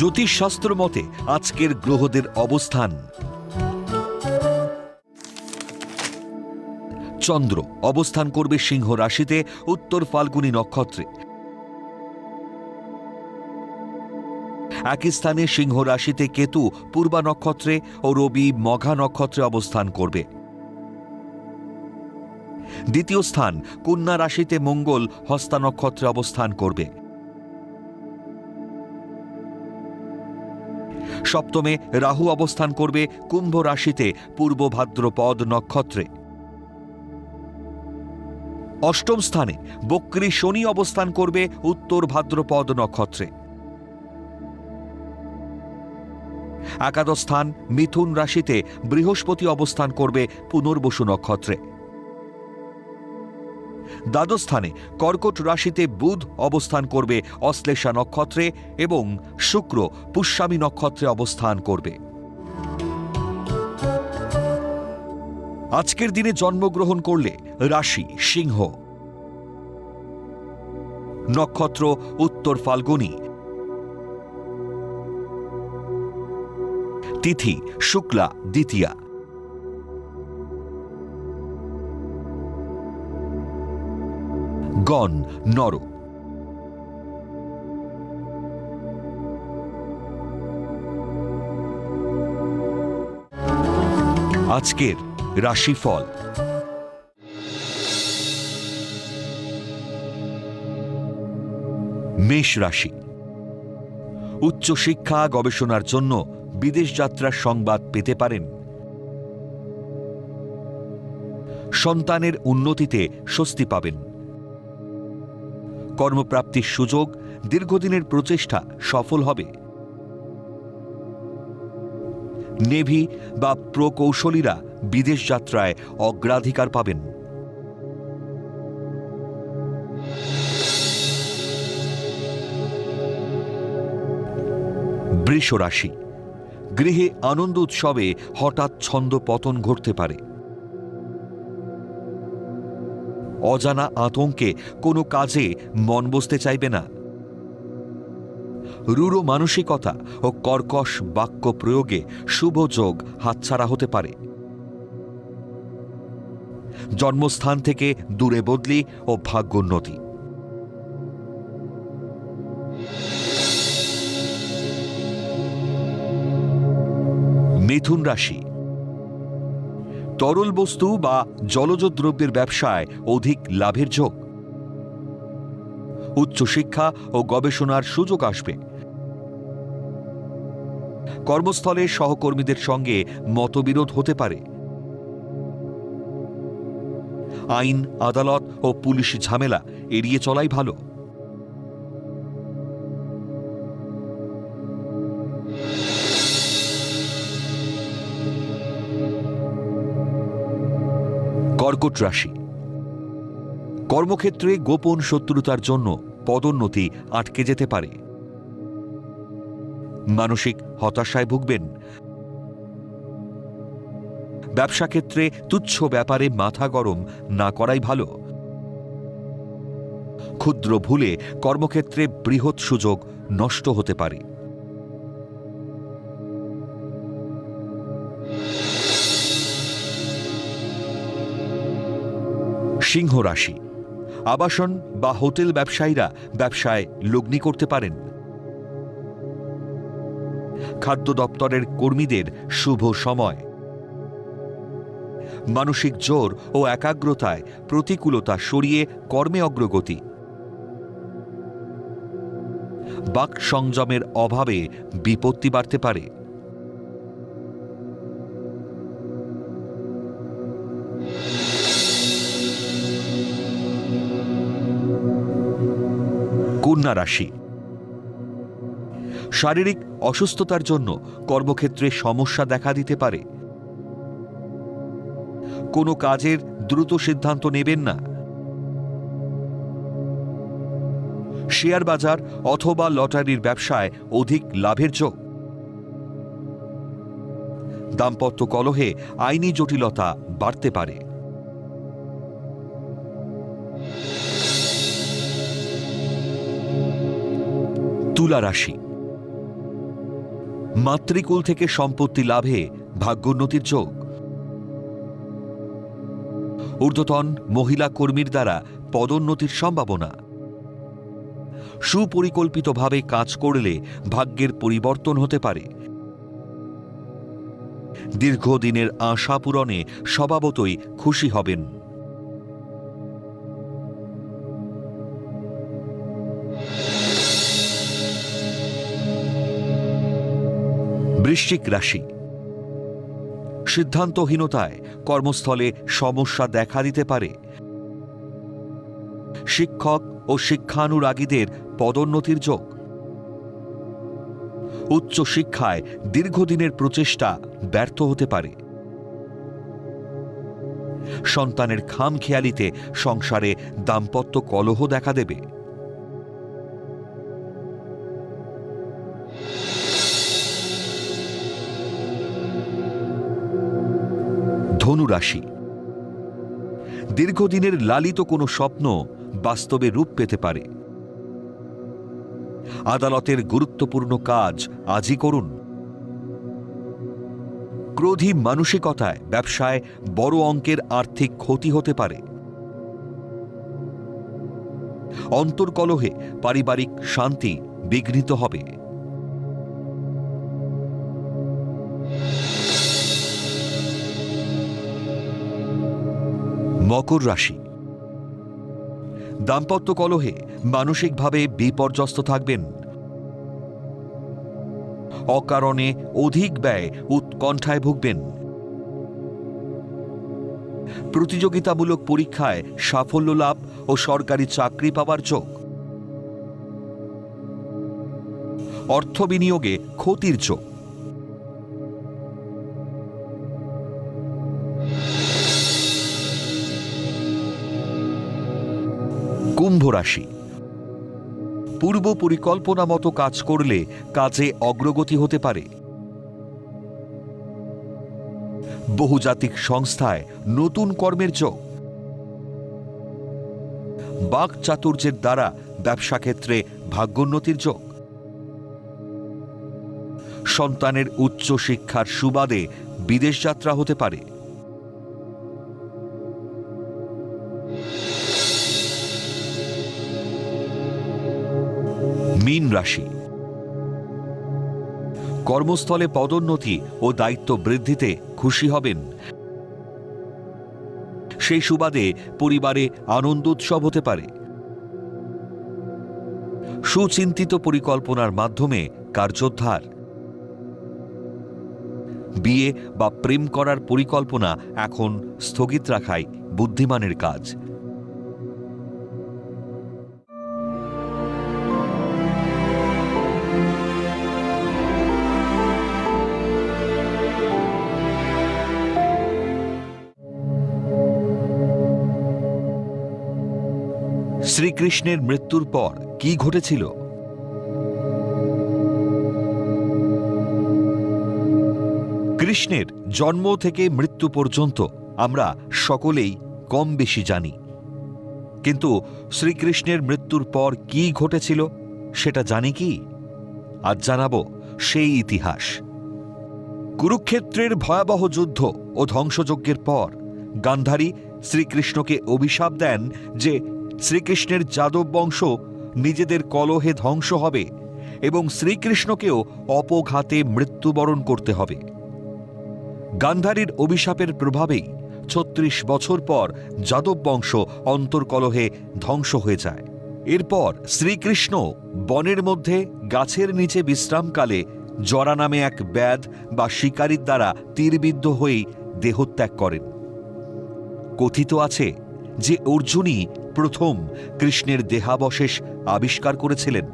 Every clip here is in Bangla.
জ্যোতিষশাস্ত্র মতে আজকের গ্রহদের অবস্থান। চন্দ্র অবস্থান করবে সিংহ রাশিতে, উত্তর ফাল্গুনী নক্ষত্রে। একই স্থানে সিংহ রাশিতে কেতু পূর্বা নক্ষত্রে ও রবি মঘা নক্ষত্রে অবস্থান করবে। দ্বিতীয় স্থান, কন্যা রাশিতে মঙ্গল হস্তা নক্ষত্রে অবস্থান করবে। সপ্তমে রাহু অবস্থান করবে কুম্ভ রাশিতে পূর্ব ভাদ্রপদ নক্ষত্রে। অষ্টম স্থানে বক্রী শনি অবস্থান করবে উত্তর ভাদ্রপদ নক্ষত্রে। একাদশ স্থান মিথুন রাশিতে বৃহস্পতি অবস্থান করবে পুনর্বসু নক্ষত্রে। দ্বাদশ স্থানে কর্কট রাশিতে বুধ অবস্থান করবে অশ্লেষা নক্ষত্রে এবং শুক্র পুষ্যামী নক্ষত্রে অবস্থান করবে। আজকের দিনে জন্মগ্রহণ করলে রাশি সিংহ। নক্ষত্র উত্তর ফাল্গুনী। তিথি শুক্লা দ্বিতীয়া। গণ, নর। আজকের রাশিফল। মেষ রাশি। উচ্চশিক্ষা গবেষণার জন্য বিদেশ যাত্রার সংবাদ পেতে পারেন। সন্তানের উন্নতিতে স্বস্তি পাবেন। কর্মপ্রাপ্তির সুযোগ, দীর্ঘদিনের প্রচেষ্টা সফল হবে। নেভি বা প্রকৌশলীরা বিদেশ যাত্রায় অগ্রাধিকার পাবেন। বৃষ রাশি গৃহে আনন্দ উৎসবে হঠাৎ ছন্দ পতন ঘটতে পারে। অজানা আতঙ্কে কোনো কাজে মন বসতে চাইবে না। রূঢ় মানসিকতা ও কর্কশ বাক্য প্রয়োগে শুভ যোগ হাতছাড়া হতে পারে। জন্মস্থান থেকে দূরে বদলি ও ভাগ্যোন্নতি মিথুন রাশি তরল বস্তু বা জলজ দ্রব্যের ব্যবসায় অধিক লাভের যোগ। উচ্চশিক্ষা ও গবেষণার সুযোগ আসবে। কর্মস্থলে সহকর্মীদের সঙ্গে মতবিরোধ হতে পারে। আইন, আদালত ও পুলিশ ঝামেলা এড়িয়ে চলাই ভালো। কর্কট রাশি। কর্মক্ষেত্রে গোপন শত্রুতার জন্য পদোন্নতি আটকে যেতে পারে। মানসিক হতাশায় ভুগবেন। ব্যবসা ক্ষেত্রে তুচ্ছ ব্যাপারে মাথা গরম না করাই ভালো। ক্ষুদ্র ভুলে কর্মক্ষেত্রে বৃহৎ সুযোগ নষ্ট হতে পারে। সিংহ রাশি। আবাসন বা হোটেল ব্যবসায়ীরা ব্যবসায় লগ্নি করতে পারেন। খাদ্য দপ্তরের কর্মীদের শুভ সময়। মানসিক জোর ও একাগ্রতায় প্রতিকূলতা সরিয়ে কর্মে অগ্রগতি। বাক সংযমের অভাবে বিপত্তি বাড়তে পারে। কন্যা রাশি। শারীরিক অসুস্থতার জন্য কর্মক্ষেত্রে সমস্যা দেখা দিতে পারে। কোনো কাজের দ্রুত সিদ্ধান্ত নেবেন না। শেয়ার বাজার অথবা লটারির ব্যবসায় অধিক লাভের যোগ। দাম্পত্য কলহে আইনি জটিলতা বাড়তে পারে। তুলা রাশি। মাতৃকুল থেকে সম্পত্তি লাভে ভাগ্যোন্নতির যোগ। ঊর্ধ্বতন মহিলা কর্মীর দ্বারা পদোন্নতির সম্ভাবনা। সুপরিকল্পিতভাবে কাজ করলে ভাগ্যের পরিবর্তন হতে পারে। দীর্ঘদিনের আশা পূরণে স্বভাবতই খুশি হবেন বৃশ্চিক রাশি। সিদ্ধান্তহীনতায় কর্মস্থলে সমস্যা দেখা দিতে পারে। শিক্ষক ও শিক্ষানুরাগীদের পদোন্নতির যোগ। উচ্চ শিক্ষায় দীর্ঘদিনের প্রচেষ্টা ব্যর্থ হতে পারে। সন্তানের খামখেয়ালিতে সংসারে দাম্পত্য কলহ দেখা দেবে। ধনুরাশি দীর্ঘদিনের লালিত কোনো স্বপ্ন বাস্তবে রূপ পেতে পারে। আদালতের গুরুত্বপূর্ণ কাজ আজই করুন। ক্রোধী মানসিকতায় ব্যবসায় বড় অঙ্কের আর্থিক ক্ষতি হতে পারে। অন্তর্কলহে পারিবারিক শান্তি বিঘ্নিত হবে। মকর রাশি। দাম্পত্য কলহে মানসিকভাবে বিপর্যস্ত থাকবেন। অকারণে অধিক ব্যয় উৎকণ্ঠায় ভুগবেন। প্রতিযোগিতামূলক পরীক্ষায় সাফল্য লাভ ও সরকারি চাকরি পাওয়ার যোগ। অর্থ বিনিয়োগে ক্ষতির যোগ। কুম্ভ রাশি। পূর্ব পরিকল্পনা মতো কাজ করলে কাজে অগ্রগতি হতে পারে। বহুজাতিক সংস্থায় নতুন কর্মের যোগ। বাক চাতুর্যের দ্বারা ব্যবসা ক্ষেত্রে ভাগ্যোন্নতির যোগ। সন্তানের উচ্চ শিক্ষার সুবাদে বিদেশ যাত্রা হতে পারে। মীন রাশি। কর্মস্থলে পদোন্নতি ও দায়িত্ব বৃদ্ধিতে খুশি হবেন। সেই সুবাদে পরিবারে আনন্দ উৎসব হতে পারে। সুচিন্তিত পরিকল্পনার মাধ্যমে কার্যোদ্ধার। বিয়ে বা প্রেম করার পরিকল্পনা এখন স্থগিত রাখাই বুদ্ধিমানের কাজ। শ্রীকৃষ্ণের মৃত্যুর পর কি ঘটেছিল? কৃষ্ণের জন্ম থেকে মৃত্যু পর্যন্ত আমরা সকলেই কম বেশি জানি। কিন্তু শ্রীকৃষ্ণের মৃত্যুর পর কি ঘটেছিল, সেটা জানি কি? আজ জানাব সেই ইতিহাস। কুরুক্ষেত্রের ভয়াবহ যুদ্ধ ও ধ্বংসযজ্ঞের পর গান্ধারী শ্রীকৃষ্ণকে অভিশাপ দেন যে শ্রীকৃষ্ণের যাদব বংশ নিজেদের কলহে ধ্বংস হবে এবং শ্রীকৃষ্ণকেও অপঘাতে মৃত্যুবরণ করতে হবে। গান্ধারীর অভিশাপের প্রভাবেই ছত্রিশ বছর পর যাদব বংশ অন্তর্কলহে ধ্বংস হয়ে যায়। এরপর শ্রীকৃষ্ণ বনের মধ্যে গাছের নিচে বিশ্রামকালে জরা নামে এক ব্যাধ বা শিকারীর দ্বারা তীরবিদ্ধ হয়েই দেহত্যাগ করেন। কথিত আছে যে অর্জুনই প্রথম কৃষ্ণের দেহাবশেষ আবিষ্কার করেছিলেন।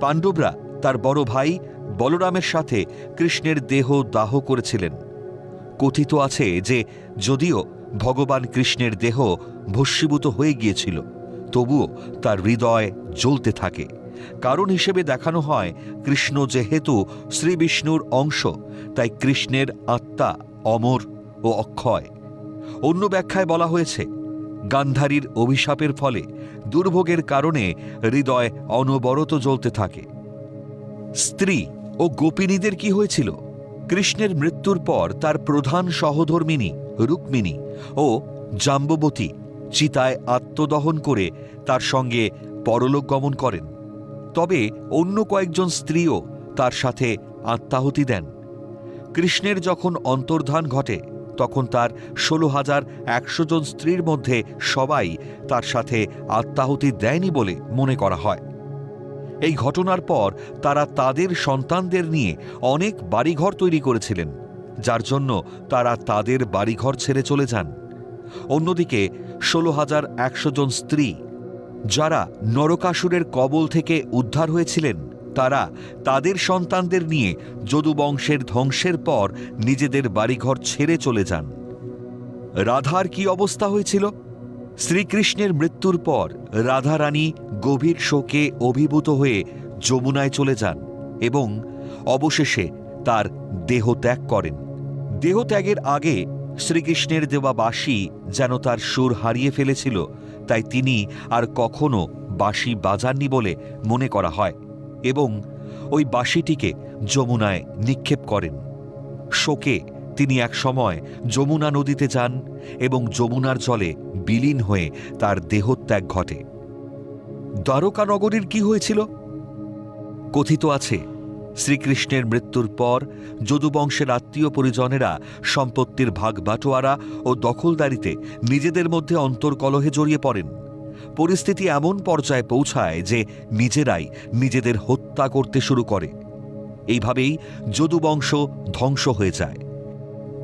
পাণ্ডবরা তার বড় ভাই বলরামের সাথে কৃষ্ণের দেহ দাহ করেছিলেন। কথিত আছে যে, যদিও ভগবান কৃষ্ণের দেহ ভস্মীভূত হয়ে গিয়েছিল, তবুও তার হৃদয় জ্বলতে থাকে। কারণ হিসেবে দেখানো হয়, কৃষ্ণ যেহেতু শ্রীবিষ্ণুর অংশ, তাই কৃষ্ণের আত্মা অমর ও অক্ষয়। অন্য ব্যাখ্যায় বলা হয়েছে গান্ধারীর অভিশাপের ফলে দুর্ভোগের কারণে হৃদয় অনবরত জ্বলতে থাকে। স্ত্রী ও গোপিনীদের কি হয়েছিল? কৃষ্ণের মৃত্যুর পর তার প্রধান সহধর্মিনী রুক্মিণী ও জাম্ববতী চিতায় আত্মদহন করে তার সঙ্গে পরলোক গমন করেন। তবে অন্য কয়েকজন স্ত্রীও তার সাথে আত্মাহুতি দেন। কৃষ্ণের যখন অন্তর্ধান ঘটে তখন তার ষোলো হাজার একশো জন স্ত্রীর মধ্যে সবাই তার সাথে আত্মাহুতি দেয়নি বলে মনে করা হয়। এই ঘটনার পর তারা তাদের সন্তানদের নিয়ে অনেক বাড়িঘর তৈরি করেছিলেন, যার জন্য তারা তাদের বাড়িঘর ছেড়ে চলে যান। অন্যদিকে ষোলো হাজার একশো জন স্ত্রী, যারা নরকাসুরের কবল থেকে উদ্ধার হয়েছিলেন তারা তাদের সন্তানদের নিয়ে যদুবংশের ধ্বংসের পর নিজেদের বাড়িঘর ছেড়ে চলে যান। রাধার কি অবস্থা হয়েছিল? শ্রীকৃষ্ণের মৃত্যুর পর রাধারানী গভীর শোকে অভিভূত হয়ে যমুনায় চলে যান এবং অবশেষে তার দেহ ত্যাগ করেন। দেহত্যাগের আগে শ্রীকৃষ্ণের দেওয়া বাঁশি যেন তার সুর হারিয়ে ফেলেছিল, তাই তিনি আর কখনো বাঁশি বাজাননি বলে মনে করা হয়। এবং ওই বাঁশিটিকে যমুনায় নিক্ষেপ করেন। শোকে তিনি এক সময় যমুনা নদীতে যান এবং যমুনার জলে বিলীন হয়ে তার দেহত্যাগ ঘটে। দ্বারকা নগরীর কি হয়েছিল? কথিত আছে, শ্রীকৃষ্ণের মৃত্যুর পর যদুবংশের আত্মীয় পরিজনেরা সম্পত্তির ভাগ বাটোয়ারা ও দখলদারিতে নিজেদের মধ্যে অন্তর্কলহে জড়িয়ে পড়েন। পরিস্থিতি এমন পর্যায়ে পৌঁছায় যে নিজেরাই নিজেদের হত্যা করতে শুরু করে। এইভাবেই যদুবংশ ধ্বংস হয়ে যায়।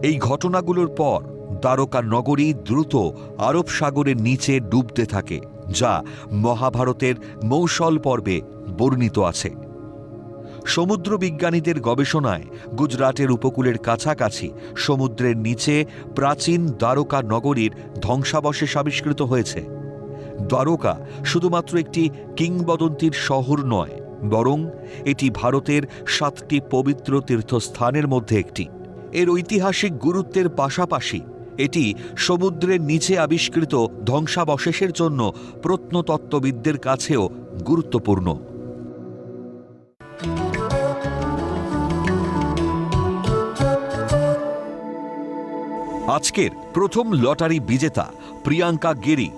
এই ঘটনাগুলোর পর দ্বারকা নগরী দ্রুত আরব সাগরের নিচে ডুবতে থাকে, যা মহাভারতের মৌসল পর্বে বর্ণিত আছে। সমুদ্র বিজ্ঞানীদের গবেষণায় গুজরাটের উপকূলের কাছাকাছি সমুদ্রের নিচে প্রাচীন দ্বারকা নগরীর ধ্বংসাবশেষ আবিষ্কৃত হয়েছে। দ্বারকা শুধুমাত্র একটি কিংবদন্তির শহর নয়, বরং এটি ভারতের সাতটি পবিত্র তীর্থস্থানের মধ্যে একটি। এর ঐতিহাসিক গুরুত্বের পাশাপাশি এটি সমুদ্রের নিচে আবিষ্কৃত ধ্বংসাবশেষের জন্য প্রত্নতত্ত্ববিদদের কাছেও গুরুত্বপূর্ণ। আজকের প্রথম লটারি বিজেতা প্রিয়াঙ্কা গেরি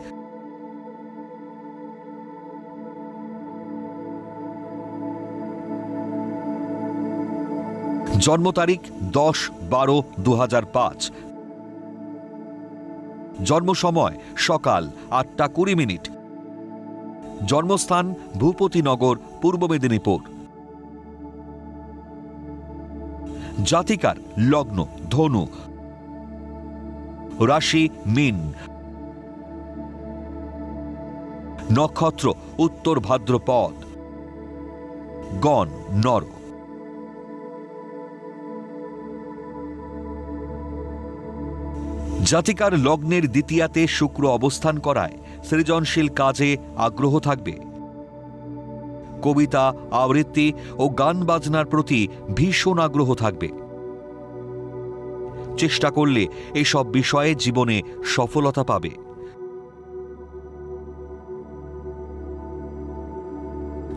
জন্ম তারিখ দশ বারো দু জন্ম সময় সকাল আটটা কুড়ি মিনিট। জন্মস্থান ভূপতিনগর পূর্ব মেদিনীপুর। জাতিকার লগ্ন, ধনু। রাশি, মিন। নক্ষত্র, উত্তর ভাদ্রপদ। গণ, নর। জাতিকার লগ্নের দ্বিতীয়াতে শুক্র অবস্থান করায় সৃজনশীল কাজে আগ্রহ থাকবে। কবিতা, আবৃত্তি ও গান বাজনার প্রতি ভীষণ আগ্রহ থাকবে। চেষ্টা করলে এসব বিষয়ে জীবনে সফলতা পাবে।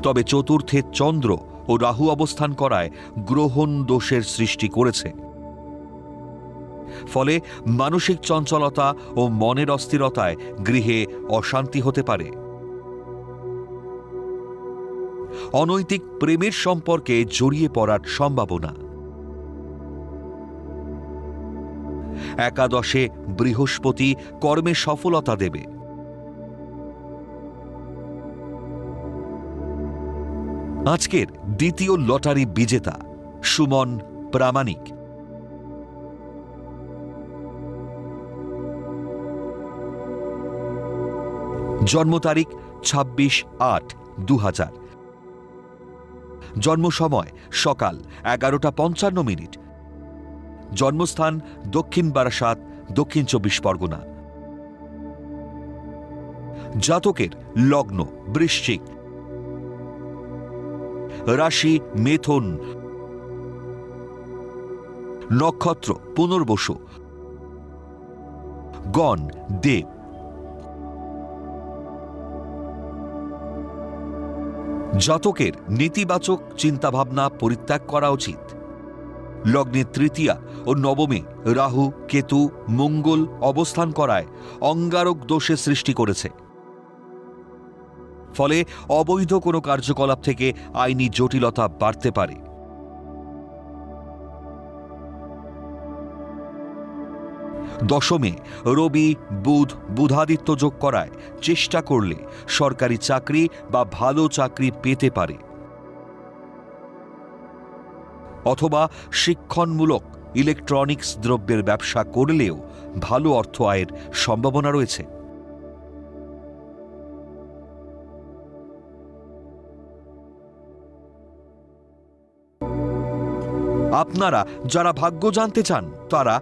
তবে চতুর্থে চন্দ্র ও রাহু অবস্থান করায় গ্রহণ দোষের সৃষ্টি করেছে। ফলে মানসিক চঞ্চলতা ও মনের অস্থিরতায় গৃহে অশান্তি হতে পারে। অনৈতিক প্রেমের সম্পর্কে জড়িয়ে পড়ার সম্ভাবনা। একাদশে বৃহস্পতি কর্মে সফলতা দেবে। আজকের দ্বিতীয় লটারি বিজেতা সুমন প্রামাণিক। জন্ম তারিখ ছাব্বিশ আট দু জন্ম সময় সকাল এগারোটা পঞ্চান্ন মিনিট। জন্মস্থান দক্ষিণ বারাসাত, দক্ষিণ চব্বিশ পরগনা। জাতকের লগ্ন বৃশ্চিক। রাশি মেথুন। নক্ষত্র পুনর্বসু। গণ দেব। জাতকের নেতিবাচক চিন্তাভাবনা পরিত্যাগ করা উচিত। লগ্নের তৃতীয়া ও নবমে রাহু, কেতু, মঙ্গল অবস্থান করায় অঙ্গারক দোষের সৃষ্টি করেছে। ফলে অবৈধ কোনো কার্যকলাপ থেকে আইনি জটিলতা বাড়তে পারে। দশমে রবি, বুধ, বুধাদিত্য যোগ করায় চেষ্টা করলে সরকারি চাকরি বা ভালো চাকরি পেতে পারে। অথবা শিক্ষণমূলক ইলেকট্রনিক্স দ্রব্যের ব্যবসা করলেও ভালো অর্থ আয়ের সম্ভাবনা রয়েছে। আপনারা যারা ভাগ্য জানতে চান, তারা